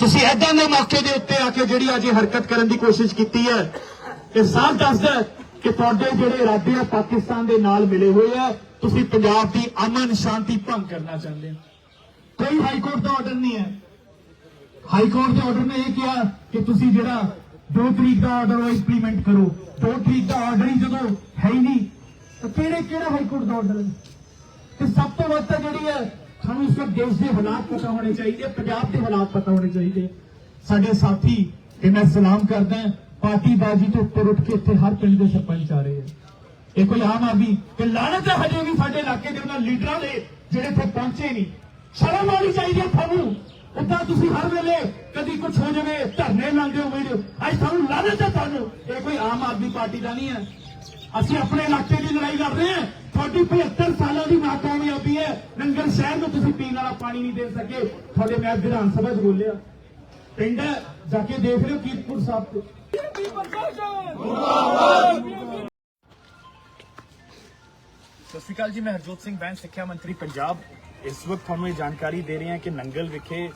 ਤੁਸੀਂ ਐਦਾਂ ਦੇ ਮੌਕੇ ਦੇ ਉੱਤੇ ਆ ਕੇ ਜਿਹੜੀ ਅੱਜ ਹਰਕਤ ਕਰਨ ਦੀ ਕੋਸ਼ਿਸ਼ ਕੀਤੀ ਹੈ, ਇਹ ਸਾਫ਼ ਦੱਸਦਾ ਕਿ ਤੁਹਾਡੇ ਜਿਹੜੇ ਇਰਾਦੇ ਆ ਪਾਕਿਸਤਾਨ ਦੇ ਨਾਲ ਮਿਲੇ ਹੋਏ ਆ, ਤੁਸੀਂ ਪੰਜਾਬ ਦੀ ਅਮਨ ਸ਼ਾਂਤੀ ਭੰਗ ਕਰਨਾ ਚਾਹੁੰਦੇ ਹੋ। ਕੋਈ ਹਾਈ ਕੋਰਟ ਦਾ ਆਰਡਰ ਨਹੀਂ ਹੈ। ਹਾਈ ਕੋਰਟ ਦੇ ਆਰਡਰ ਨੇ ਇਹ ਕਿਹਾ ਕਿ ਤੁਸੀਂ ਜਿਹੜਾ 2 ਤਰੀਕ ਦਾ ਆਰਡਰ ਉਹ ਇੰਪਲੀਮੈਂਟ ਕਰੋ। 2 ਤਰੀਕ ਦਾ ਆਰਡਰ ਹੀ ਜਦੋਂ ਹੈ ਹੀ ਨਹੀਂ, ਤਾਂ ਕਿਹੜੇ ਕਿਹੜਾ ਹਾਈ ਕੋਰਟ ਦਾ ਆਰਡਰ ਤੇ ਸਭ ਤੋਂ ਵੱਧ ਤਾਂ ਜਿਹੜੀ ਹੈ ਸਾਨੂੰ ਇਸ ਵਕਤ ਦੇਸ਼ ਦੇ ਹਾਲਾਤ ਪਤਾ ਹੋਣੇ ਚਾਹੀਦੇ, ਪੰਜਾਬ ਦੇ ਹਾਲਾਤ ਪਤਾ ਹੋਣੇ ਚਾਹੀਦੇ। ਸਾਡੇ ਸਾਥੀ, ਤੇ ਮੈਂ ਸਲਾਮ ਕਰਦਾ ਪਾਰਟੀ ਬਾਜੀ ਤੋਂ ਉੱਪਰ ਉੱਠ ਕੇ ਇੱਥੇ ਹਰ ਪਿੰਡ ਦੇ ਸਰਪੰਚ ਆ ਰਹੇ ਆ। ਇਹ ਕੋਈ ਆਮ ਆਦਮੀ, ਤੇ ਲਾਣਤ ਹੈ ਹਜੇ ਵੀ ਸਾਡੇ ਇਲਾਕੇ ਦੇ ਉਹਨਾਂ ਲੀਡਰਾਂ ਦੇ, ਜਿਹੜੇ ਇੱਥੇ ਪਹੁੰਚੇ ਨਹੀਂ। ਸ਼ਰਮ ਆਉਣੀ ਚਾਹੀਦੀ ਹੈ ਤੁਹਾਨੂੰ। ਉੱਦਾਂ ਤੁਸੀਂ ਹਰ ਵੇਲੇ ਕਦੀ ਕੁਝ ਹੋ ਜਾਵੇ, ਧਰਨੇ ਲਾਉਂਦੇ ਹੋ ਵੀਡੀਓ ਅੱਜ ਤੁਹਾਨੂੰ ਲਾਣਤ ਹੈ ਤੁਹਾਨੂੰ। ਇਹ ਕੋਈ ਆਮ ਆਦਮੀ ਪਾਰਟੀ ਦਾ ਨਹੀਂ ਹੈ। ਅਸੀਂ ਆਪਣੇ ਇਲਾਕੇ ਦੀ ਲੜਾਈ ਲੜ ਰਹੇ ਹਾਂ। ਤੁਹਾਡੀ 75 ਸਾਲਾਂ ਦੀ ਨਾਕਾਮਯਾਬੀ ਹੈ ਨੰਗਲ ਸ਼ਹਿਰ ਨੂੰ ਤੁਸੀਂ ਪੀਣ ਵਾਲਾ ਪਾਣੀ ਨਹੀਂ ਦੇ ਸਕੇ। ਤੁਹਾਡੇ ਮੈਂ ਵਿਧਾਨ ਸਭਾ 'ਚ ਬੋਲਿਆ। ਪਿੰਡ ਜਾ ਕੇ ਦੇਖ ਲਿਓ ਕੀਰਤਪੁਰ ਸਾਹਿਬ ਤੇ। ਸਤਿ ਸ਼੍ਰੀ ਅਕਾਲ ਜੀ, ਮੈਂ ਹਰਜੋਤ ਸਿੰਘ ਬੈਂਸ ਸਿੱਖਿਆ ਮੰਤਰੀ ਪੰਜਾਬ। ਇਸ ਵਕਤ ਤੁਹਾਨੂੰ ਇਹ ਜਾਣਕਾਰੀ ਦੇ ਰਹੇ ਹਾਂ ਕਿ ਨੰਗਲ ਵਿਖੇ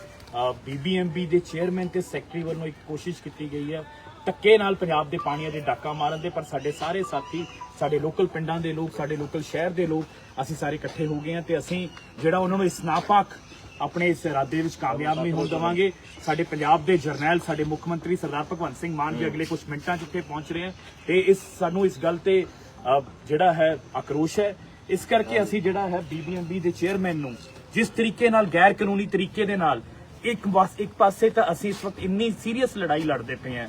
ਬੀਬੀਐਮਬੀ ਦੇ ਚੇਅਰਮੈਨ ਤੇ ਸੈਕਟਰੀ ਵੱਲੋਂ ਇੱਕ ਕੋਸ਼ਿਸ਼ ਕੀਤੀ ਗਈ ਹੈ। ਧੱਕੇ ਨਾਲ ਪੰਜਾਬ ਦੇ ਪਾਣੀਆਂ ਦੇ ਡਾਕਾ ਮਾਰਨ ਦੇ, ਪਰ ਸਾਡੇ ਸਾਰੇ ਸਾਥੀ ਸਾਡੇ ਲੋਕਲ ਪਿੰਡਾਂ ਦੇ ਲੋਕ, ਸਾਡੇ ਲੋਕਲ ਸ਼ਹਿਰ ਦੇ ਲੋਕ, ਅਸੀਂ ਸਾਰੇ ਇਕੱਠੇ ਹੋ ਗਏ ਹਾਂ ਤੇ ਅਸੀਂ ਜਿਹੜਾ ਉਹਨਾਂ ਨੂੰ ਇਸ ਨਾਪਾਕ ਆਪਣੇ ਇਸ ਇਰਾਦੇ ਵਿੱਚ ਕਾਮਯਾਬ ਨਹੀਂ ਹੋਣ ਦੇਵਾਂਗੇ। ਸਾਡੇ ਪੰਜਾਬ ਦੇ ਜਰਨੈਲ, ਸਾਡੇ ਮੁੱਖ ਮੰਤਰੀ ਸਰਦਾਰ ਭਗਵੰਤ ਸਿੰਘ ਮਾਨ ਵੀ ਅਗਲੇ ਕੁਝ ਮਿੰਟਾਂ 'ਚ ਉੱਥੇ ਪਹੁੰਚ ਰਹੇ ਹਨ ਤੇ ਇਸ ਸਾਨੂੰ ਇਸ ਗੱਲ ਤੇ ਜਿਹੜਾ ਹੈ ਆਕਰੋਸ਼ ਹੈ। ਇਸ ਕਰਕੇ ਅਸੀਂ ਜਿਹੜਾ ਹੈ ਬੀਬੀਐਮਬੀ ਦੇ ਚੇਅਰਮੈਨ ਨੂੰ ਜਿਸ ਤਰੀਕੇ ਨਾਲ ਗੈਰ ਕਾਨੂੰਨੀ ਤਰੀਕੇ ਦੇ ਨਾਲ ਇੱਕ ਇੱਕ ਪਾਸੇ ਤਾਂ ਅਸੀਂ ਇਸ ਵਕਤ ਇੰਨੀ ਸੀਰੀਅਸ ਲੜਾਈ ਲੜਦੇ ਪਏ ਹਾਂ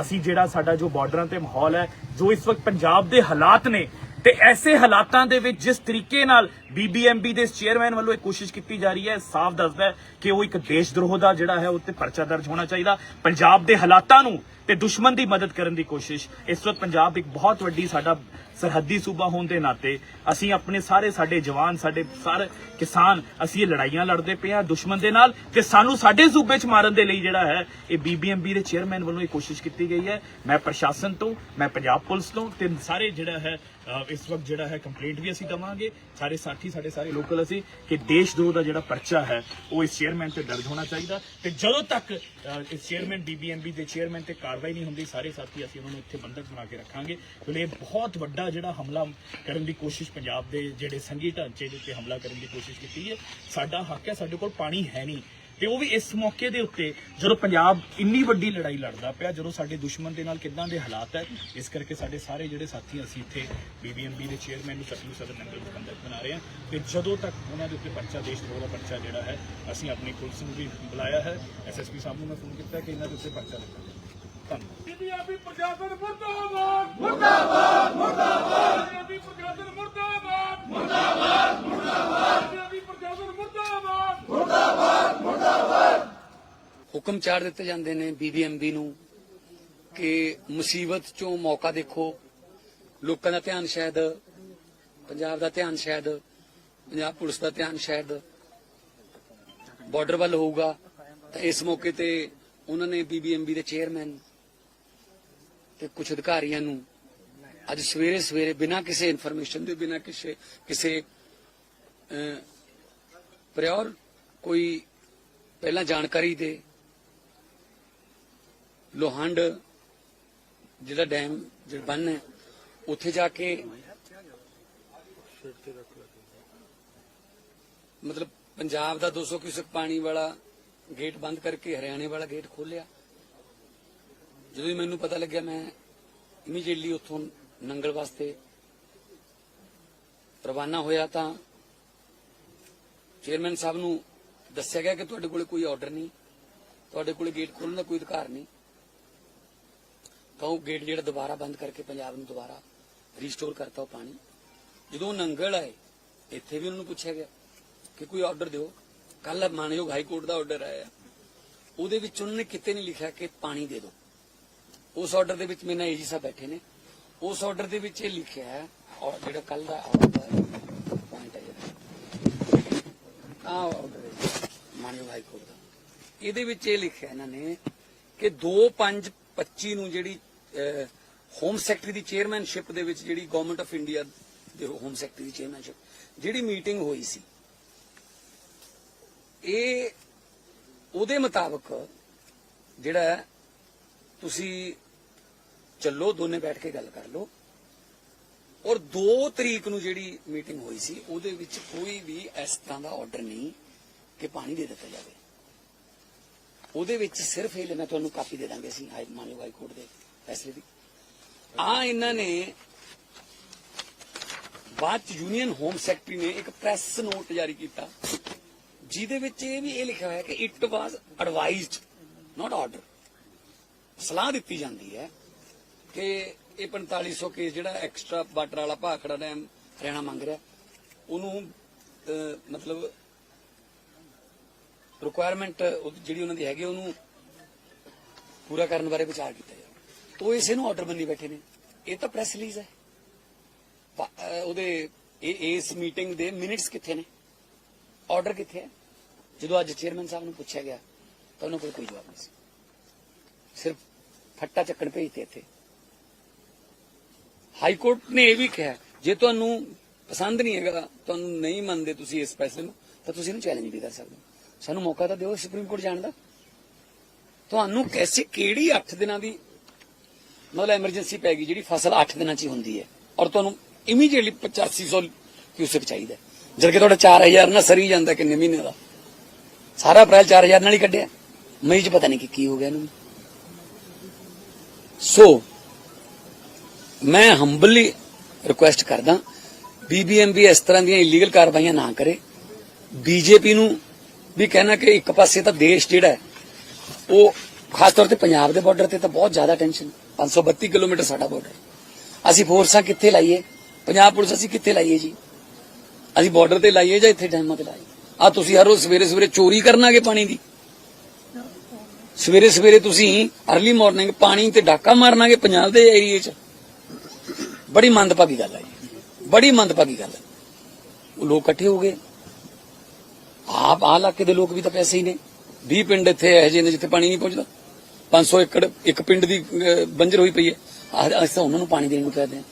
ਅਸੀਂ ਜਿਹੜਾ ਸਾਡਾ ਜੋ ਬਾਰਡਰਾਂ ਤੇ ਮਾਹੌਲ ਹੈ, ਜੋ ਇਸ ਵਕਤ ਪੰਜਾਬ ਦੇ ਹਾਲਾਤ ਨੇ, ਤੇ ਐਸੇ ਹਾਲਾਤਾਂ ਦੇ ਵਿੱਚ ਜਿਸ ਤਰੀਕੇ ਨਾਲ ਬੀਬੀਐਮਬੀ ਦੇ ਚੇਅਰਮੈਨ ਵੱਲੋਂ ਇਹ ਕੋਸ਼ਿਸ਼ ਕੀਤੀ ਜਾ ਰਹੀ ਹੈ, ਸਾਫ਼ ਦੱਸਦਾ ਹੈ ਕਿ ਉਹ ਇੱਕ ਦੇਸ਼ ਦਰੋਹ ਦਾ ਜਿਹੜਾ ਹੈ ਉੱਤੇ ਪਰਚਾ ਦਰਜ ਹੋਣਾ ਚਾਹੀਦਾ। ਪੰਜਾਬ ਦੇ ਹਾਲਾਤਾਂ ਨੂੰ ਤੇ ਦੁਸ਼ਮਣ ਦੀ ਮਦਦ ਕਰਨ ਦੀ ਕੋਸ਼ਿਸ਼। ਇਸ ਵਕਤ ਪੰਜਾਬ ਇੱਕ ਬਹੁਤ ਵੱਡੀ ਸਾਡਾ ਸਰਹੱਦੀ ਸੂਬਾ ਹੋਣ ਦੇ ਨਾਤੇ ਅਸੀਂ ਆਪਣੇ ਸਾਰੇ ਸਾਡੇ ਜਵਾਨ, ਸਾਡੇ ਸਾਰੇ ਕਿਸਾਨ, ਅਸੀਂ ਇਹ ਲੜਾਈਆਂ ਲੜਦੇ ਪਏ ਹਾਂ ਦੁਸ਼ਮਣ ਦੇ ਨਾਲ ਤੇ ਸਾਨੂੰ ਸਾਡੇ ਸੂਬੇ 'ਚ ਮਾਰਨ ਦੇ ਲਈ ਜਿਹੜਾ ਹੈ, ਇਹ ਬੀਬੀਐਮਬੀ ਦੇ ਚੇਅਰਮੈਨ ਵੱਲੋਂ ਇਹ ਕੋਸ਼ਿਸ਼ ਕੀਤੀ ਗਈ ਹੈ। ਮੈਂ ਪ੍ਰਸ਼ਾਸਨ ਤੋਂ, ਮੈਂ ਪੰਜਾਬ ਪੁਲਿਸ ਤੋਂ ਤੇ ਸਾਰੇ ਜਿਹੜਾ ਹੈ ਇਸ ਵਕਤ ਜਿਹੜਾ ਹੈ, ਕੰਪਲੇਂਟ ਵੀ ਅਸੀਂ ਦਵਾਂਗੇ। ਸਾਰੇ ਸਾਥੀ ਸਾਡੇ ਸਾਰੇ ਲੋਕਲ ਅਸੀਂ ਕਿ ਦੇਸ਼ ਦੋ ਦਾ ਜਿਹੜਾ ਪਰਚਾ ਹੈ, ਉਹ ਇਸ ਚੇਅਰਮੈਨ ਤੇ ਦਰਜ ਹੋਣਾ ਚਾਹੀਦਾ। ਤੇ ਜਦੋਂ ਤੱਕ ਇਸ ਚੇਅਰਮੈਨ ਬੀਬੀਐਮਬੀ ਦੇ ਚੇਅਰਮੈਨ ਤੇ ਕਾਰਵਾਈ ਨਹੀਂ ਹੁੰਦੀ, ਸਾਰੇ ਸਾਥੀ ਅਸੀਂ ਉਹਨਾਂ ਨੂੰ ਇੱਥੇ ਬੰਦਕ ਬਣਾ ਕੇ ਰੱਖਾਂਗੇ। ਕਿਉਂਕਿ ਇਹ ਬਹੁਤ ਵੱਡਾ ਜਿਹੜਾ ਹਮਲਾ ਕਰਨ ਦੀ ਕੋਸ਼ਿਸ਼ ਪੰਜਾਬ ਦੇ ਜਿਹੜੇ ਸੰਘੀ ਢਾਂਚੇ ਦੇ ਉੱਤੇ ਹਮਲਾ ਕਰਨ ਦੀ ਕੋਸ਼ਿਸ਼ ਕੀਤੀ ਹੈ, ਸਾਡਾ ਹੱਕ ਹੈ, ਸਾਡੇ ਕੋਲ ਪਾਣੀ ਹੈ ਨਹੀਂ। ਤੇ ਉਹ ਵੀ ਇਸ ਮੌਕੇ ਦੇ ਉੱਤੇ ਜਦੋਂ ਪੰਜਾਬ ਇੰਨੀ ਵੱਡੀ ਲੜਾਈ ਲੜਦਾ ਪਿਆ, ਜਦੋਂ ਸਾਡੇ ਦੁਸ਼ਮਣ ਦੇ ਨਾਲ ਕਿੱਦਾਂ ਦੇ ਹਾਲਾਤ ਹੈ, ਇਸ ਕਰਕੇ ਸਾਡੇ ਸਾਰੇ ਜਿਹੜੇ ਸਾਥੀ ਅਸੀਂ ਇੱਥੇ ਬੀਬੀਐਮਬੀ ਦੇ ਚੇਅਰਮੈਨ ਨੂੰ ਸਤਲੂ ਸਦਰ ਨੰਗਲ ਨੂੰ ਬਣਾ ਰਹੇ ਹਾਂ ਤੇ ਜਦੋਂ ਤੱਕ ਉਹਨਾਂ ਦੇ ਉੱਤੇ ਪਰਚਾ, ਦੇਸ਼ ਦਾ ਪਰਚਾ ਜਿਹੜਾ ਹੈ, ਅਸੀਂ ਆਪਣੀ ਪੁਲਿਸ ਨੂੰ ਵੀ ਬੁਲਾਇਆ ਹੈ ਐਸਐਸਪੀ ਸਾਹਿਬ ਨੂੰ ਮੈਂ ਫੋਨ ਕੀਤਾ ਕਿ ਇਹਨਾਂ ਦੇ ਉੱਤੇ ਪਰਚਾ ਦਿੱਤਾ ਧੰਨਵਾਦ। ਬੀਬੀਆਪੀ ਪ੍ਰਸ਼ਾਸਨ ਮੁਰਦਾਬਾਦ ਮੁਰਦਾਬਾਦ ਮੁਰਦਾਬਾਦ। ਬੀਬੀਆਪੀ ਪ੍ਰਸ਼ਾਸਨ ਮੁਰਦਾਬਾਦ ਮੁਰਦਾਬਾਦ ਮੁਰਦਾਬਾਦ ਬੀਬੀਆਪੀ ਪ੍ਰਸ਼ਾਸਨ ਮੁਰਦਾਬਾਦ ਹੁਕਮ ਚਾੜ ਦਿੱਤੇ ਜਾਂਦੇ ਨੇ ਬੀਬੀਐਮਬੀ ਨੂੰ ਕਿ ਮੁਸੀਬਤ ਚੋਂ ਮੌਕਾ ਦੇਖੋ। ਲੋਕਾਂ ਦਾ ਧਿਆਨ ਸ਼ਾਇਦ, ਪੰਜਾਬ ਦਾ ਧਿਆਨ ਸ਼ਾਇਦ, ਪੰਜਾਬ ਪੁਲਿਸ ਦਾ ਧਿਆਨ ਸ਼ਾਇਦ ਬਾਰਡਰ ਵੱਲ ਹੋਊਗਾ, ਤਾਂ ਇਸ ਮੌਕੇ ਤੇ ਉਹਨਾਂ ਨੇ ਬੀਬੀਐਮਬੀ ਦੇ ਚੇਅਰਮੈਨ ਤੇ ਕੁਝ ਅਧਿਕਾਰੀਆਂ ਨੂੰ ਅੱਜ ਸਵੇਰੇ ਸਵੇਰੇ ਬਿਨਾਂ ਕਿਸੇ ਇਨਫੋਰਮੇਸ਼ਨ ਦੇ, ਬਿਨਾਂ ਕਿਸੇ ਕਿਸੇ ਪ੍ਰਿਓਰ ਕੋਈ ਪਹਿਲਾਂ ਜਾਣਕਾਰੀ ਦੇ ਲੋਹੰਡ ਜਿਹੜਾ ਡੈਮ ਜਿਹੜਾ ਬੰਨ ਹੈ, ਉੱਥੇ ਜਾ ਕੇ ਮਤਲਬ ਪੰਜਾਬ ਦਾ 200 ਕਿਊਸਕ ਪਾਣੀ ਵਾਲਾ ਗੇਟ ਬੰਦ ਕਰਕੇ ਹਰਿਆਣੇ ਵਾਲਾ ਗੇਟ ਖੋਲਿਆ ਜਦੋਂ ਹੀ ਮੈਨੂੰ ਪਤਾ ਲੱਗਿਆ, ਮੈਂ ਇਮੀਡੀਏਟਲੀ ਉੱਥੋਂ ਨੰਗਲ ਵਾਸਤੇ ਰਵਾਨਾ ਹੋਇਆ ਤਾਂ ਚੇਅਰਮੈਨ ਸਾਹਿਬ ਨੂੰ ਦੱਸਿਆ ਗਿਆ ਕਿ ਤੁਹਾਡੇ ਕੋਲੇ ਕੋਈ ਆਰਡਰ ਨਹੀਂ, ਤੁਹਾਡੇ ਕੋਲੇ ਗੇਟ ਖੋਲਣ ਦਾ ਕੋਈ ਅਧਿਕਾਰ ਨਹੀਂ। ਤਾਂ ਉਹ ਗੇਟ ਜਿਹੜਾ ਦੁਬਾਰਾ ਬੰਦ ਕਰਕੇ ਪੰਜਾਬ ਨੂੰ ਦੁਬਾਰਾ ਰੀਸਟੋਰ ਕਰਤਾ ਉਹ ਪਾਣੀ। ਜਦੋਂ ਨੰਗਲ ਆਏ, ਇੱਥੇ ਵੀ ਉਹਨਾਂ ਨੂੰ ਪੁੱਛਿਆ ਗਿਆ ਕਿ ਕੋਈ ਆਰਡਰ ਦਿਓ। ਕੱਲ ਮਾਨਯੋਗ ਹਾਈ ਕੋਰਟ ਦਾ ਆਰਡਰ ਆਇਆ। ਉਹਦੇ ਵਿੱਚ ਉਹਨਾਂ ਨੇ ਕਿਤੇ ਨਹੀਂ ਲਿਖਿਆ ਕਿ ਪਾਣੀ ਦੇ ਦਿਓ। ਉਸ ਆਰਡਰ ਦੇ ਵਿੱਚ ਮੇਰੇ ਨਾਲ ਏਜੀ ਸਾਹਿਬ ਬੈਠੇ ਨੇ। ਉਸ ਆਰਡਰ ਦੇ ਵਿੱਚ ਇਹ ਲਿਖਿਆ ਹੈ, ਔਰ ਜਿਹੜਾ ਕੱਲ ਦਾ ਆਰਡਰ ਪੁਆਇੰਟ ਹੈ ਜਿਹੜਾ। ਆ ਆਰਡਰ ਮਾਨਯੋਗ ਹਾਈ ਕੋਰਟ ਦਾ। ਇਹਦੇ ਵਿੱਚ ਇਹ ਲਿਖਿਆ ਇਹਨਾਂ ਨੇ ਕਿ 2525 ਨੂੰ ਜਿਹੜੀ ਹੋਮ ਸੈਕਟਰੀ ਦੀ ਚੇਅਰਮੈਨਸ਼ਿਪ ਦੇ ਵਿੱਚ ਜਿਹੜੀ ਗਵਰਨਮੈਂਟ ਆਫ ਇੰਡੀਆ ਦੇ ਹੋਮ ਸੈਕਟਰੀ ਦੀ ਚੇਅਰਮੈਨਸ਼ਿਪ ਜਿਹੜੀ ਮੀਟਿੰਗ ਹੋਈ ਸੀ, ਇਹ ਉਹਦੇ ਮੁਤਾਬਕ ਜਿਹੜਾ ਤੁਸੀਂ ਚੱਲੋ, ਦੋਨੇ ਬੈਠ ਕੇ ਗੱਲ ਕਰ ਲਓ। ਔਰ 2 ਤਰੀਕ ਨੂੰ ਜਿਹੜੀ ਮੀਟਿੰਗ ਹੋਈ ਸੀ, ਉਹਦੇ ਵਿੱਚ ਕੋਈ ਵੀ ਇਸ ਤਰ੍ਹਾਂ ਦਾ ਆਰਡਰ ਨਹੀਂ ਕਿ ਪਾਣੀ ਦੇ ਦਿੱਤਾ ਜਾਵੇ। ਉਹਦੇ ਵਿੱਚ ਸਿਰਫ ਇਹ ਮੈਂ ਤੁਹਾਨੂੰ ਕਾਪੀ ਦੇ ਦਾਂਗੇ ਅਸੀਂ, ਹਾਈ ਮਾਨਯੋਗ ਹਾਈ ਕੋਰਟ ਦੇ। ਫੈਸਲੇ ਦੀ। ਆ ਇਹਨਾਂ ਨੇ ਬਾਅਦ ਚ ਯੂਨੀਅਨ ਹੋਮ ਸੈਕਟਰੀ ਨੇ ਇੱਕ ਪ੍ਰੈਸ ਨੋਟ ਜਾਰੀ ਕੀਤਾ, ਜਿਹਦੇ ਵਿੱਚ ਇਹ ਵੀ ਇਹ ਲਿਖਿਆ ਹੋਇਆ ਕਿ it was advised not order ਸਲਾਹ ਦਿੱਤੀ ਜਾਂਦੀ ਹੈ ਕਿ ਇਹ 4500 ਕੇਸ ਜਿਹੜਾ ਐਕਸਟਰਾ ਵਾਟਰ ਵਾਲਾ ਭਾਖੜਾ ਡੈਮ ਹਰਿਆਣਾ ਮੰਗ ਰਿਹਾ, ਉਹਨੂੰ ਮਤਲਬ ਰਿਕੁਆਇਰਮੈਂਟ ਜਿਹੜੀ ਉਹਨਾਂ ਦੀ ਹੈਗੀ, ਉਹਨੂੰ ਪੂਰਾ ਕਰਨ ਬਾਰੇ ਵਿਚਾਰ ਕੀਤਾ ਜਾਵੇ। ਤੋ ਇਸੇ ਨੂੰ ਆਰਡਰ ਮੰਨੀ ਬੈਠੇ ਨੇ। ਇਹ ਤਾਂ ਪ੍ਰੈਸ ਰਿਲੀਜ਼ ਹੈ। ਉਹਦੇ ਇਸ ਮੀਟਿੰਗ ਦੇ ਮਿੰਟਸ ਕਿੱਥੇ ਨੇ? ਆਰਡਰ ਕਿੱਥੇ ਹੈ? ਜਦੋਂ ਅੱਜ ਚੇਅਰਮੈਨ ਸਾਹਿਬ ਨੂੰ ਪੁੱਛਿਆ ਗਿਆ, ਤਾਂ ਉਹਨਾਂ ਕੋਲ ਕੋਈ ਜਵਾਬ ਨਹੀਂ ਸੀ। ਸਿਰਫ ਫੱਟਾ ਚੱਕਣ ਭੇਜਤੇ ਇੱਥੇ। ਹਾਈ ਕੋਰਟ ਨੇ ਇਹ ਵੀ ਕਿਹਾ, ਜੇ ਤੁਹਾਨੂੰ ਪਸੰਦ ਨਹੀਂ ਹੈਗਾ, ਤੁਹਾਨੂੰ ਨਹੀਂ ਮੰਨਦੇ ਤੁਸੀਂ ਇਸ ਫੈਸਲੇ ਨੂੰ, ਤਾਂ ਤੁਸੀਂ ਇਹਨੂੰ ਚੈਲੰਜ ਵੀ ਕਰ ਸਕਦੇ ਸਾਨੂੰ ਮੌਕਾ ਤਾਂ ਦਿਓ ਸੁਪਰੀਮ ਕੋਰਟ ਜਾਣ ਦਾ। ਤੁਹਾਨੂੰ ਕੈਸੇ ਕਿਹੜੀ 8 ਦਿਨਾਂ ਦੀ ਮਤਲਬ ਐਮਰਜੈਂਸੀ ਪੈ ਗਈ ਜਿਹੜੀ ਫਸਲ 8 ਦਿਨਾਂ 'ਚ ਹੀ ਹੁੰਦੀ ਹੈ। ਔਰ ਤੁਹਾਨੂੰ ਇਮੀਡੀਏਟਲੀ 8500 ਕਿਊਸਕ ਚਾਹੀਦਾ ਹੈ। ਜਦ ਕਿ ਤੁਹਾਡਾ 4000 ਨਾ ਸਰੀ ਜਾਂਦਾ ਕਿੰਨੇ ਮਹੀਨੇ ਦਾ। ਸਾਰਾ ਅਪ੍ਰੈਲ 4000 ਨਾਲ ਹੀ ਕੱਢਿਆ। ਮਈ 'ਚ ਪਤਾ ਨਹੀਂ ਕਿ ਕੀ ਹੋ ਗਿਆ ਇਹਨੂੰ। ਸੋ ਮੈਂ ਹੰਬਲੀ ਰਿਕੁਐਸਟ ਕਰਦਾ ਬੀਬੀਐਮਬੀ ਇਸ ਤਰ੍ਹਾਂ ਦੀਆਂ ਇਲੀਗਲ ਕਾਰਵਾਈਆਂ ਨਾ ਕਰੇ। ਬੀਜੇਪੀ ਨੂੰ ਵੀ ਕਹਿਣਾ ਕਿ ਇੱਕ ਪਾਸੇ ਤਾਂ ਦੇਸ਼ ਜਿਹੜਾ ਉਹ ਖਾਸ ਤੌਰ ਤੇ ਪੰਜਾਬ ਦੇ ਬਾਰਡਰ ਤੇ ਤਾਂ ਬਹੁਤ ਜ਼ਿਆਦਾ ਟੈਨਸ਼ਨ 532 ਕਿਲੋਮੀਟਰ ਸਾਡਾ ਬਾਰਡਰ ਅਸੀਂ ਫੋਰਸਾਂ ਕਿੱਥੇ ਲਾਈਏ? ਪੰਜਾਬ ਪੁਲਿਸ ਅਸੀਂ ਕਿੱਥੇ ਲਾਈਏ ਜੀ? ਅਸੀਂ ਬਾਰਡਰ ਤੇ ਲਾਈਏ ਜਾਂ ਇੱਥੇ ਡੈਮਾਂ ਤੇ ਲਾਈਏ? ਆ ਤੁਸੀਂ ਹਰ ਰੋਜ਼ ਸਵੇਰੇ ਸਵੇਰੇ ਚੋਰੀ ਕਰਨਾਗੇ ਪਾਣੀ ਦੀ। ਸਵੇਰੇ ਸਵੇਰੇ ਤੁਸੀਂ ਅਰਲੀ ਮਾਰਨਿੰਗ ਪਾਣੀ ਤੇ ਡਾਕਾ ਮਾਰਨਾਗੇ ਪੰਜਾਬ ਦੇ ਏਰੀਏ 'ਚ। ਬੜੀ ਮੰਦਭਾਗੀ ਗੱਲ ਹੈ ਜੀ। ਬੜੀ ਮੰਦਭਾਗੀ ਗੱਲ ਹੈ ਉਹ ਲੋਕ ਇਕੱਠੇ ਹੋ ਗਏ। ਆਪ ਆ ਇਲਾਕੇ ਦੇ ਲੋਕ ਵੀ ਤਾਂ ਪੈਸੇ ਹੀ ਨੇ। 20 ਪਿੰਡ ਇੱਥੇ ਇਹੋ ਜਿਹੇ ਨੇ ਜਿੱਥੇ ਪਾਣੀ ਨਹੀਂ ਪਹੁੰਚਦਾ। 500 ਏਕੜ, ਇੱਕ ਪਿੰਡ ਦੀ ਬੰਜਰ ਹੋਈ ਪਈ ਹੈ। ਆਹ, ਅਸੀਂ ਤਾਂ ਉਹਨਾਂ ਨੂੰ ਪਾਣੀ ਦੇਣ ਨੂੰ ਕਹਦੇ ਹਾਂ।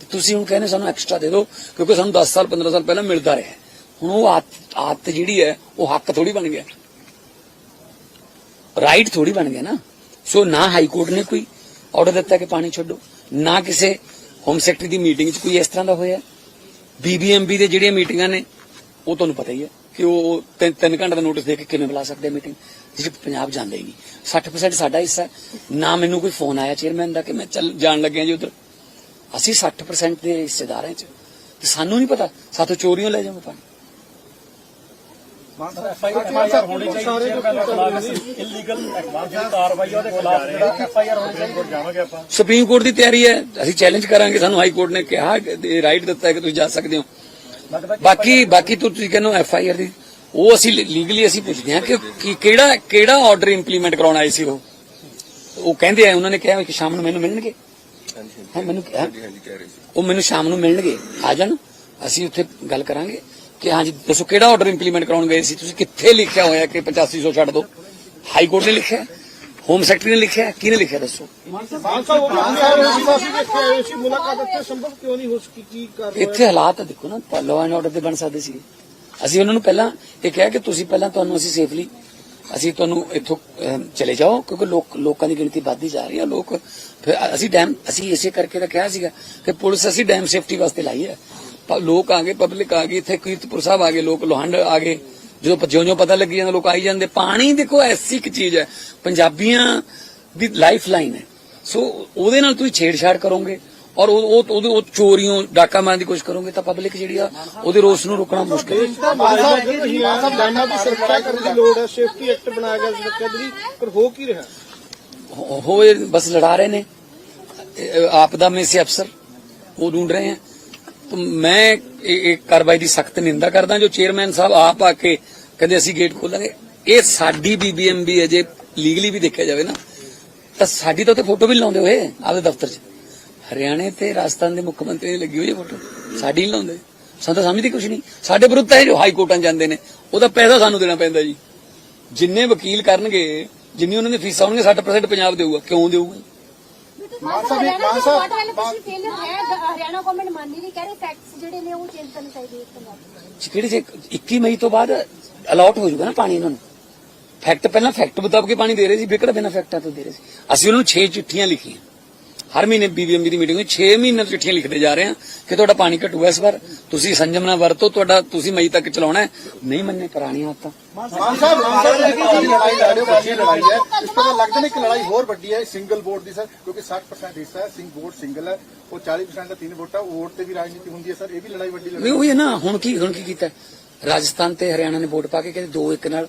ਤੇ ਤੁਸੀਂ ਹੁਣ ਕਹਿੰਦੇ ਸਾਨੂੰ ਐਕਸਟਰਾ ਦੇ ਦਿਓ, ਕਿਉਂਕਿ ਸਾਨੂੰ 10 ਸਾਲ 15 ਸਾਲ ਪਹਿਲਾਂ ਮਿਲਦਾ ਰਿਹਾ। ਹੁਣ ਉਹ ਆਦਤ ਜਿਹੜੀ ਹੈ, ਉਹ ਹੱਕ ਥੋੜੀ ਬਣ ਗਿਆ। ਰਾਈਟ ਥੋੜੀ ਬਣ ਗਿਆ ਨਾ। ਸੋ ਨਾ ਹਾਈ ਕੋਰਟ ਨੇ ਕੋਈ ਆਰਡਰ ਦਿੱਤਾ ਕਿ ਪਾਣੀ ਛੱਡੋ। ਨਾ ਕਿਸੇ ਹੋਮ ਸੈਕਟਰੀ ਦੀ ਮੀਟਿੰਗ 'ਚ ਕੋਈ ਇਸ ਤਰ੍ਹਾਂ ਦਾ ਹੋਇਆ। ਬੀਬੀਐਮਬੀ ਦੇ ਜਿਹੜੀਆਂ ਮੀਟਿੰਗਾਂ ਨੇ, ਉਹ ਤੁਹਾਨੂੰ ਪਤਾ ਹੀ ਹੈ ਕਿ ਉਹ ਤਿੰਨ ਤਿੰਨ ਘੰਟੇ ਦਾ ਨੋਟਿਸ ਦੇ ਕੇ ਕਿਵੇਂ ਬੁਲਾ ਸਕਦੇ ਮੀਟਿੰਗ 'ਚ ਪੰਜਾਬ ਜਾਂਦਾ ਹੀ ਨਹੀਂ। 60% ਸਾਡਾ ਹਿੱਸਾ ਹੈ। ਨਾ ਮੈਨੂੰ ਕੋਈ ਫੋਨ ਆਇਆ ਚੇਅਰਮੈਨ ਦਾ ਕਿ ਮੈਂ ਚੱਲ ਜਾਣ ਲੱਗਿਆ ਜੀ ਉਧਰ। ਅਸੀਂ 60% ਦੇ ਹਿੱਸੇਦਾਰ ਹਾਂ 'ਚ। ਤੇ ਸਾਨੂੰ ਨਹੀਂ ਪਤਾ। ਸਾਥੋਂ ਚੋਰੀਆਂ ਲੈ ਜਾਵਾਂਗੇ ਪਾਣੀ ਐਫਆਈਆਰ ਹੋਣੀ ਚਾਹੀਦੀ ਹੈ। ਪਹਿਲਾਂ ਖਿਲਾਫ ਇਲੀਗਲ ਜਿਹੜੀ ਕਾਰਵਾਈ ਆ ਉਹਦੇ ਖਿਲਾਫ ਜਿਹੜਾ ਐਫਆਈਆਰ ਹੋਣੀ ਚਾਹੀਦੀ ਜਾਵਾਂਗੇ ਆਪਾਂ। ਸੁਪਰੀਮ ਕੋਰਟ ਦੀ ਤਿਆਰੀ ਹੈ। ਅਸੀਂ ਚੈਲੰਜ ਕਰਾਂਗੇ। ਸਾਨੂੰ ਹਾਈ ਕੋਰਟ ਨੇ ਕਿਹਾ ਰਾਈਟ ਦਿੱਤਾ ਹੈ ਕਿ ਤੁਸੀਂ ਜਾ ਸਕਦੇ ਹੋ। ਬਾਕੀ ਬਾਕੀ ਤੋਂ ਤੁਸੀਂ ਕਹਿੰਦੇ ਐਫ ਆਈ ਆਰ ਦੀ। ਉਹ ਅਸੀਂ ਲੀਗਲੀ ਅਸੀਂ ਪੁੱਛਦੇ ਹਾਂ ਕਿ ਕਿ ਕਿਹੜਾ ਕਿਹੜਾ ਆਰਡਰ ਇੰਪਲੀਮੈਂਟ ਕਰਾਉਣ ਆਏ ਸੀ ਉਹ? ਉਹ ਕਹਿੰਦੇ ਆ ਉਹਨਾਂ ਨੇ ਕਿਹਾ ਕਿ ਸ਼ਾਮ ਨੂੰ ਮੈਨੂੰ ਮਿਲਣਗੇ। ਹਾਂ ਮੈਨੂੰ ਕਿਹਾ? ਉਹ ਮੈਨੂੰ ਸ਼ਾਮ ਨੂੰ ਮਿਲਣਗੇ। ਆ ਜਾਣ। ਅਸੀਂ ਉੱਥੇ ਗੱਲ ਕਰਾਂਗੇ ਕਿ ਹਾਂਜੀ ਦੱਸੋ ਕਿਹੜਾ ਆਰਡਰ ਇੰਪਲੀਮੈਂਟ ਕਰਾਉਣ ਗਏ ਸੀ? ਤੁਸੀਂ ਕਿੱਥੇ ਲਿਖਿਆ ਹੋਇਆ ਕਿ 8500 ਛੱਡ ਦਿਓ ਹਾਈ ਕੋਰਟ ਨੇ ਲਿਖਿਆ? ਹੋਮ ਸੈਕਟਰੀ ਨੇ ਲਿਖਿਆ? ਕਿਹਨੇ ਲਿਖਿਆ ਦੱਸੋ? ਮੁਲਾਕਾਤ ਇੱਥੇ ਸੰਭਵ ਕਿਉਂ ਨਹੀਂ ਹੋ ਸਕੀ? ਕੀ ਕਰ ਇੱਥੇ ਹਾਲਾਤ ਦੇਖੋ ਨਾ ਲਾਅ ਐਂਡ ਆਰਡਰ ਤੇ ਬਣ ਸਕਦੇ ਸੀ। ਅਸੀਂ ਉਹਨਾਂ ਨੂੰ ਪਹਿਲਾਂ ਇਹ ਕਿਹਾ ਕਿ ਤੁਸੀਂ ਪਹਿਲਾਂ ਤੁਹਾਨੂੰ ਅਸੀਂ ਸੇਫਲੀ ਅਸੀਂ ਤੁਹਾਨੂੰ ਇੱਥੋਂ ਚਲੇ ਜਾਓ, ਕਿਉਂਕਿ ਲੋਕ, ਲੋਕਾਂ ਦੀ ਗਿਣਤੀ ਵੱਧਦੀ ਜਾ ਰਹੀ ਹੈ, ਲੋਕ ਫਿਰ ਅਸੀਂ ਡੈਮ ਅਸੀਂ ਇਸੇ ਕਰਕੇ ਤਾਂ ਕਿਹਾ ਸੀਗਾ ਕਿ ਪੁਲਿਸ ਅਸੀਂ ਡੈਮ ਸੇਫਟੀ ਵਾਸਤੇ ਲਾਈ ਹੈ। ਲੋਕ ਆ ਗਏ ਪਬਲਿਕ ਆ ਗਈ, ਇੱਥੇ ਕੀਰਤਪੁਰ ਸਾਹਿਬ ਆ ਗਏ, ਲੋਕ ਲੋਹੰਡ ਆ ਗਏ। ਜਦੋਂ ਜਿਉਂ-ਜਿਉਂ ਪਤਾ ਲੱਗੀ ਜਾਂਦਾ, ਲੋਕ ਆਈ ਜਾਂਦੇ। ਪਾਣੀ ਦੇਖੋ, ਐਸੀ ਇੱਕ ਚੀਜ਼ ਹੈ, ਪੰਜਾਬੀਆਂ ਦੀ ਲਾਈਫ ਲਾਈਨ ਹੈ। ਸੋ ਉਹਦੇ ਨਾਲ ਤੁਸੀਂ ਛੇੜਛਾੜ ਕਰੋਗੇ। ਔਰ ਉਹ ਉਹ ਉਹ ਚੋਰੀਆਂ ਡਾਕਾ ਮਾਰਨ ਦੀ ਕੋਸ਼ਿਸ਼ ਕਰੋਗੇ ਤਾਂ ਪਬਲਿਕ ਜਿਹੜੀ ਆ ਉਹਦੇ ਰੋਸ ਨੂੰ ਰੋਕਣਾ ਮੁਸ਼ਕਿਲ ਹੈ। ਹੋਏ ਬਸ ਲੜਾ ਰਹੇ ਨੇ। ਆਪ ਦਾ ਮੇਸੇ ਅਫਸਰ ਉਹ ਢੂੰਡ ਰਹੇ ਹਨ ਮੈਂ ਇਹ ਕਾਰਵਾਈ ਦੀ ਸਖਤ ਨਿੰਦਾ ਕਰਦਾ ਜੋ ਚੇਅਰਮੈਨ ਸਾਹਿਬ ਆਪ ਆ ਕੇ ਕਹਿੰਦੇ ਅਸੀਂ ਗੇਟ ਖੋਲਾਂਗੇ। ਇਹ ਸਾਡੀ ਬੀਬੀਐਮਬੀ ਹੈ ਜੇ ਲੀਗਲੀ ਵੀ ਦੇਖਿਆ ਜਾਵੇ ਨਾ ਤਾਂ ਸਾਡੀ ਤਾਂ ਉੱਥੇ ਫੋਟੋ ਵੀ ਲਾਉਂਦੇ ਹੋਏ ਆਪਦੇ ਦਫ਼ਤਰ 'ਚ। ਹਰਿਆਣੇ ਤੇ ਰਾਜਸਥਾਨ ਦੇ ਮੁੱਖ ਮੰਤਰੀ ਦੀ ਲੱਗੀ ਹੋਈ ਹੈ ਫੋਟੋ ਸਾਡੀ ਨਹੀਂ ਲਾਉਂਦੇ। ਸਾਨੂੰ ਤਾਂ ਸਮਝਦੀ ਕੁਝ ਨਹੀਂ। ਸਾਡੇ ਵਿਰੁੱਧ ਤਾਂ ਇਹ ਜੋ ਹਾਈ ਕੋਰਟਾਂ ਜਾਂਦੇ ਨੇ ਉਹਦਾ ਪੈਸਾ ਸਾਨੂੰ ਦੇਣਾ ਪੈਂਦਾ ਜੀ। ਜਿੰਨੇ ਵਕੀਲ ਕਰਨਗੇ ਜਿੰਨੀ ਉਹਨਾਂ ਦੀ ਫੀਸਾਂ ਹੋਣਗੀਆਂ 60% ਪੰਜਾਬ ਦੇਊਗਾ। ਕਿਉਂ ਦੇਊਗਾ? Maan Sahib Haryana water allocation failure ਹੈ ਗ- ਹਰਿਆਣਾ ਗਵਰਨਮੈਂਟ ਮੰਨ ਨਹੀਂ ਰਹੀ ਕਹਿ ਰਹੇ। ਫੈਕਟਸ ਜਿਹੜੇ ਨੇ ਉਹ ਚੇਂਜ ਕਰਨੇ ਚਾਹੀਦੇ ਇਸ ਤੋਂ ਬਾਅਦ ਕਿਹੜੇ ਜੇ 21 ਮਈ ਤੋਂ ਬਾਅਦ ਅਲਾਟ ਹੋ ਜਾਊਗਾ ਨਾ ਪਾਣੀ ਇਹਨਾਂ ਨੂੰ? ਫੈਕਟ ਪਹਿਲਾਂ ਫੈਕਟ ਮੁਤਾਬਕ ਹੀ ਪਾਣੀ ਦੇ ਰਹੇ ਸੀ ਵਿਕੜ ਬਿਨਾਂ ਫੈਕਟਾਂ ਤੋਂ ਦੇ ਰਹੇ ਸੀ? ਅਸੀਂ ਉਹਨਾਂ ਨੂੰ 6 ਚਿੱਠੀਆਂ ਲਿਖੀਆਂ। ਹਰ ਮਹੀਨੇ ਬੀਬੀਐਮਬੀ ਦੀ ਮੀਟਿੰਗ ਵਿੱਚ 6 ਮਹੀਨੇ ਤੋਂ ਚਿੱਠੀਆਂ ਲਿਖਦੇ ਜਾ ਰਹੇ ਹਾਂ ਕਿ ਤੁਹਾਡਾ ਪਾਣੀ ਘਟੂਗਾ ਇਸ ਵਾਰ ਤੁਸੀਂ ਸੰਜਮ ਨਾਲ ਵਰਤੋ ਤੁਹਾਡਾ ਤੁਸੀਂ ਮਈ ਤੱਕ ਚਲਾਉਣਾ ਨਹੀਂ ਮੰਨੇ ਪੁਰਾਣੀਆਂ ਆਦਤਾਂ। ਮਾਨ ਸਾਹਿਬ ਮਾਨ ਸਾਹਿਬ ਜਿਹੜੀ ਤੁਸੀਂ ਲੜਾਈ ਲੜ ਰਹੇ ਹੋ? ਵੱਡੀ ਲੜਾਈ ਹੈ। ਇਸ ਤੋਂ ਲੱਗਦਾ ਨਹੀਂ ਕਿ ਲੜਾਈ ਹੋਰ ਵੱਡੀ ਹੈ। ਸਿੰਗਲ ਵੋਟ ਦੀ ਸਰ ਕਿਉਂਕਿ 60% ਹਿੱਸਾ ਹੈ। ਸਿੰਘ ਵੋਟ ਸਿੰਗਲ ਹੈ। ਉਹ 40% ਦਾ ਤਿੰਨ ਵੋਟਾਂ ਵੋਟ ਤੇ ਵੀ ਰਾਜਨੀਤੀ ਹੁੰਦੀ ਹੈ ਸਰ ਇਹ ਵੀ ਲੜਾਈ ਵੱਡੀ ਨਹੀਂ ਲੜਾਈ ਉਹ ਹੀ ਨਾ। ਹੁਣ ਕੀ ਹੁਣ ਕੀ ਕੀਤਾ ਰਾਜਸਥਾਨ ਤੇ ਹਰਿਆਣਾ ਨੇ ਵੋਟ ਪਾ ਕੇ ਕਹਿੰਦੇ ਦੋ ਇੱਕ ਨਾਲ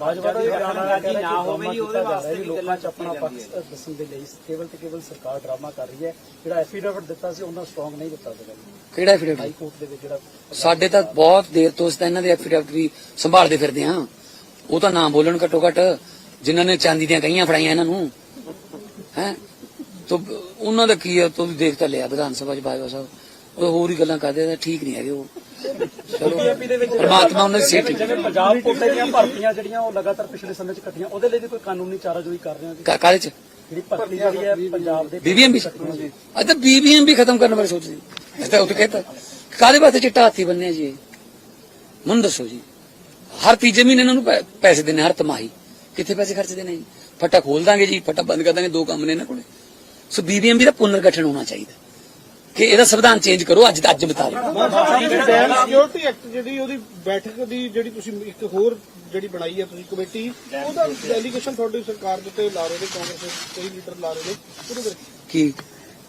ਭਾਜਪਾ ਦਾ ਕਿ ਨਾ ਹੋਵੇ ਜੀ ਉਹਦੇ ਵਾਸਤੇ ਵੀ ਲੋਕਾਂ 'ਚ ਆਪਣਾ ਪੱਖ ਦੱਸਣ ਦੇ ਲਈ ਕੇਵਲ ਤੇ ਕੇਵਲ ਸਰਕਾਰ ਡਰਾਮਾ ਕਰ ਰਹੀ ਹੈ ਜਿਹੜਾ ਐਫੀਡੇਵਿਟ ਦਿੱਤਾ ਸੀ ਉਹਨਾਂ ਸਟਰੋਂਗ ਨਹੀਂ ਦਿੱਤਾ ਸੀਗਾ ਜੀ। ਕਿਹੜਾ ਐਫੀਡੇਵਿਟ? ਹਾਈ ਕੋਰਟ ਦੇ ਵਿੱਚ ਜਿਹੜਾ ਸਾਡੇ ਤਾਂ ਬਹੁਤ ਦੇਰ ਤੋਂ ਅਸੀਂ ਤਾਂ ਇਹਨਾਂ ਦੇ ਐਫੀਡੇਵਿਟ ਵੀ ਸੰਭਾਲਦੇ ਫਿਰਦੇ ਹਾਂ। ਉਹ ਤਾਂ ਨਾ ਬੋਲਣ ਘੱਟੋ ਘੱਟ ਜਿਨ੍ਹਾਂ ਨੇ ਚਾਂਦੀ ਦੀਆਂ ਕਈਆਂ ਫੜਾਈਆਂ ਇਹਨਾਂ ਨੂੰ। ਹੈ? ਤੋ ਉਹਨਾਂ ਦਾ ਕੀ ਹੈ ਤੂੰ ਵੀ ਦੇਖ ਤਾਂ ਲਿਆ ਵਿਧਾਨ ਸਭਾ ਚ ਬਾਜਵਾ ਸਾਹਿਬ। ਉਹ ਹੋਰ ਹੀ ਗੱਲਾਂ ਕਰਦੇ ਆ ਠੀਕ ਨਹੀਂ ਹੈਗੇ ਉਹ। ਚਲੋ ਪਰਮਾਤਮਾ ਉਹਨਾਂ ਦੀ ਸਿਹਤ ਜਿਵੇਂ ਪੰਜਾਬ ਕੋਟੇ ਦੀਆਂ ਭਰਤੀਆਂ ਜਿਹੜੀਆਂ ਉਹ ਲਗਾਤਾਰ ਪਿਛਲੇ ਸਮੇਂ 'ਚ ਘਟੀਆਂ ਉਹਦੇ ਲਈ ਵੀ ਕੋਈ ਕਾਨੂੰਨੀ ਚਾਰਾਜੋਈ ਕਰ ਰਹੇ ਹੋ ਜੀ ਕਾ- ਕਾਹਦੇ ਚ? ਜਿਹੜੀ ਭਰਤੀ ਜਿਹੜੀ ਹੈ ਪੰਜਾਬ ਦੇ ਬੀਬੀਐਮਬੀ ਅੱਜ ਤਾਂ ਬੀਬੀਐਮਬੀ ਖਤਮ ਕਰਨ ਬਾਰੇ ਸੋਚਦੇ ਇਸ ਤਾਂ ਉੱਥੇ ਕਹਿੰਦਾ ਕਾਹਦੇ ਵਾਸਤੇ ਚਿੱਟਾ ਹਾਥੀ ਬੰਨਿਆ ਜੀ? ਮੈਨੂੰ ਦੱਸੋ ਜੀ। ਹਰ ਤੀਜੇ ਮਹੀਨੇ ਇਹਨਾਂ ਨੂੰ ਪੈਸੇ ਦੇਣੇ ਹਰ ਤਿਮਾਹੀ। ਕਿੱਥੇ ਪੈਸੇ ਖਰਚ ਦੇਣੇ ਜੀ? ਫਟਾ ਖੋਲ ਦਾਂਗੇ ਜੀ ਫਟਾ ਬੰਦ ਕਰ ਦਾਂਗੇ ਦੋ ਕੰਮ ਨੇ ਇਹਨਾਂ ਕੋਲੇ। ਸੋ ਬੀਬੀਐਮਬੀ ਦਾ ਪੁਨਰ ਗਠਨ ਹੋਣਾ ਚਾਹੀਦਾ। ਕਿ ਇਹਦਾ ਸੰਵਿਧਾਨ ਚੇਂਜ ਕਰੋ ਅੱਜ ਅੱਜ ਡੈਮ ਸਿਕਿਉਰਿਟੀ ਐਕਟ ਜਿਹੜੀ ਉਹਦੀ ਬੈਠਕ ਦੀ ਜਿਹੜੀ ਤੁਸੀਂ ਇੱਕ ਹੋਰ ਜਿਹੜੀ ਬਣਾਈ ਹੈ ਤੁਸੀਂ ਕਮੇਟੀ ਉਹਦਾ ਡੈਲੀਗੇਸ਼ਨ ਤੁਹਾਡੀ ਸਰਕਾਰ ਦੇ ਉੱਤੇ ਲਾ ਰਹੇ ਨੇ ਕਾਂਗਰਸ ਦੇ ਕਈ ਲੀਡਰ ਲਾ ਰਹੇ ਨੇ ਉਹਦੇ ਵਿੱਚ। ਕੀ?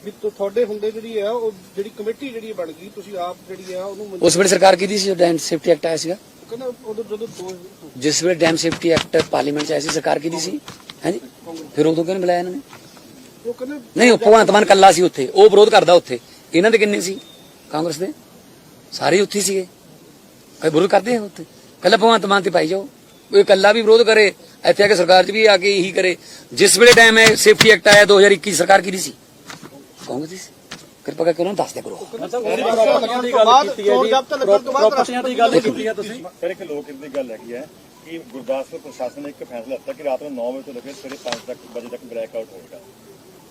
ਵੀ ਤੁ- ਤੁਹਾਡੇ ਹੁੰਦੇ ਜਿਹੜੀ ਹੈ ਉਹ ਜਿਹੜੀ ਕਮੇਟੀ ਜਿਹੜੀ ਬਣ ਗਈ ਤੁਸੀਂ ਆਪ ਜਿਹੜੀ ਆ ਉਹਨੂੰ ਮਨਜ਼ੂਰ- ਉਸ ਵੇਲੇ ਸਰਕਾਰ ਕੀਤੀ ਸੀ ਡੈਮ ਸੇਫਟੀ ਐਕਟ ਆਇਆ ਸੀਗਾ? ਜਿਸ ਵੇਲੇ ਡੈਮ ਸੇਫਟੀ ਐਕਟ ਪਾਰਲੀਮੈਂਟ ਚ ਆਇਆ ਸੀ ਸਰਕਾਰ ਕੀਤੀ ਸੀ? ਹਾਂਜੀ? ਫਿਰ ਉਦੋਂ ਕਿਉਂ ਨੀ ਬੁਲਾਇਆ ਇਹਨਾਂ ਨੇ? ਉਹ ਕਹਿੰਦੇ ਨਹੀਂ ਉਹ ਭਗਵੰਤ ਮਾਨ ਕੱਲਾ ਸੀ ਉੱਥੇ ਉਹ ਵਿਰੋਧ ਕਰਦਾ ਉੱਥੇ। ਇਹਨਾਂ ਦੇ ਕਿੰਨੇ ਸੀ? ਕਾਂਗਰਸ ਦੇ? ਸਾਰੇ ਉੱਥੇ ਸੀਗੇ। ਕੋਈ ਵਿਰੋਧ ਕਰਦੇ ਆ ਉੱਥੇ। ਕੱਲਾ ਭਗਵੰਤ ਮਾਨ ਤੇ ਪਾਈ ਜਾਓ। ਉਹ ਇਕੱਲਾ ਵੀ ਵਿਰੋਧ ਕਰੇ ਇੱਥੇ ਆ ਕੇ ਸਰਕਾਰ 'ਚ ਵੀ ਆ ਕੇ ਇਹੀ ਕਰੇ। ਜਿਸ ਵੇਲੇ ਟਾਈਮ ਹੈ ਸੇਫਟੀ ਐਕਟ ਆਇਆ 2021 ਸਰਕਾਰ ਕਿਹਦੀ ਸੀ? ਕਾਂਗਰਸ ਦੀ ਸੀ। ਕਿਰਪਾ ਕਰਕੇ ਉਹਨਾਂ ਨੂੰ ਦੱਸ ਦਿਆ ਕਰੋ। ਪ੍ਰਾਪਰਟੀਆਂ ਦੀ ਗੱਲ ਕੀਤੀ ਹੈ ਚੋਣ ਜੀ ਜ਼ਾਬਤਾ ਲੱਗਣ ਤੋਂ ਬਾਅਦ ਪ੍ਰਾਪਰਟੀਆਂ ਦੀ ਗੱਲ ਕੀਤੀ ਹੈ ਤੁਸੀਂ? ਫਿਰ ਇੱਕ ਲੋਕ ਦੀ ਗੱਲ ਹੈਗੀ ਹੈ ਕਿ ਗੁਰਦਾਸਪੁਰ ਪ੍ਰਸ਼ਾਸਨ ਨੇ ਇੱਕ ਫੈਸਲਾ ਲਿੱਤਾ ਕਿ ਰਾਤ ਨੂੰ 9 ਵਜੇ ਤੋਂ ਲੈ ਕੇ ਸਵੇਰੇ 5 ਤੱਕ ਵਜੇ ਤੱਕ ਬਲੈਕ ਆਊਟ ਹੋਏਗਾ।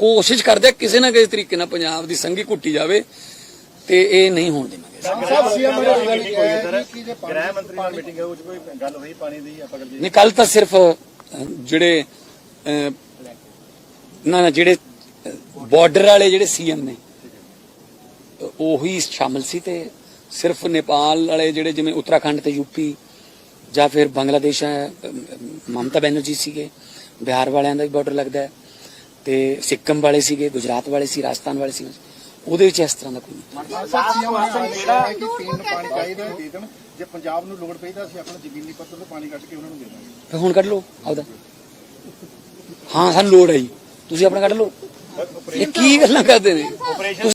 ਕੋਸ਼ਿਸ਼ ਕਰਦੇ ਆ ਕਿਸੇ ਨਾ ਕਿਸੇ ਤਰੀਕੇ ਨਾਲ ਪੰਜਾਬ ਦੀ ਸੰਗੀ ਘੁੱਟੀ ਜਾਵੇ ਤੇ ਇਹ ਨਹੀਂ ਹੋਣ ਜੇ ਗ੍ਰਹਿ ਮੰਤਰੀ ਨਾਲ ਮੀਟਿੰਗ ਹੈ ਉਹ 'ਚ ਕੋਈ ਗੱਲ ਹੋਈ ਪਾਣੀ ਦੀ ਆਪਾਂ ਗੱਲ ਨਹੀਂ ਕੱਲ ਤਾਂ ਸਿਰਫ ਜਿਹੜੇ ਨਾ ਨਾ ਜਿਹੜੇ ਬਾਰਡਰ ਵਾਲੇ ਜਿਹੜੇ ਸੀਐਮ ਨੇ ਉਹੀ ਸ਼ਾਮਲ ਸੀ ਤੇ ਸਿਰਫ ਨੇਪਾਲ ਵਾਲੇ ਜਿਹੜੇ ਜਿਵੇਂ ਉੱਤਰਾਖੰਡ ਤੇ ਯੂਪੀ ਜਾਂ ਫਿਰ ਬੰਗਲਾਦੇਸ਼ ਹੈ ਮਮਤਾ ਬੈਨਰਜੀ ਸੀਗੇ ਬਿਹਾਰ ਵਾਲਿਆਂ ਦਾ ਵੀ ਬਾਰਡਰ ਲੱਗਦਾ ਹੈ। ਤੇ ਸਿੱਕਮ ਵਾਲੇ ਸੀਗੇ ਗੁਜਰਾਤ ਵਾਲੇ ਸੀ ਰਾਜਸਥਾਨ ਵਾਲੇ ਸੀ। ਉਹਦੇ ਵਿੱਚ ਇਸ ਤਰ੍ਹਾਂ ਦਾ ਕੋਈ ਨਹੀਂ। ਸਾਹਿਬ ਸੀਐਮ ਆਸਨ ਜਿਹੜਾ ਕਿ ਪੀਣ ਨੂੰ ਪਾਣੀ ਚਾਹੀਦਾ ਹੈ, ਦੇ ਦੇਣ। ਜੇ ਪੰਜਾਬ ਨੂੰ ਲੋੜ ਪਈ ਤਾਂ ਅਸੀਂ ਆਪਣਾ ਜ਼ਮੀਨੀ ਪੱਧਰ ਤੋਂ ਪਾਣੀ ਕੱਢ ਕੇ ਉਹਨਾਂ ਨੂੰ ਦੇ ਦਾਂਗੇ। ਫਿਰ ਹੁਣ ਕੱਢ ਲਓ ਆਪਦਾ। ਹਾਂ ਸਾਨੂੰ ਲੋੜ ਹੈ ਜੀ। ਤੁਸੀਂ ਆਪਣਾ ਕੱਢ ਲਓ। ਇਹ ਕੀ ਗੱਲਾਂ ਕਰਦੇ ਨੇ?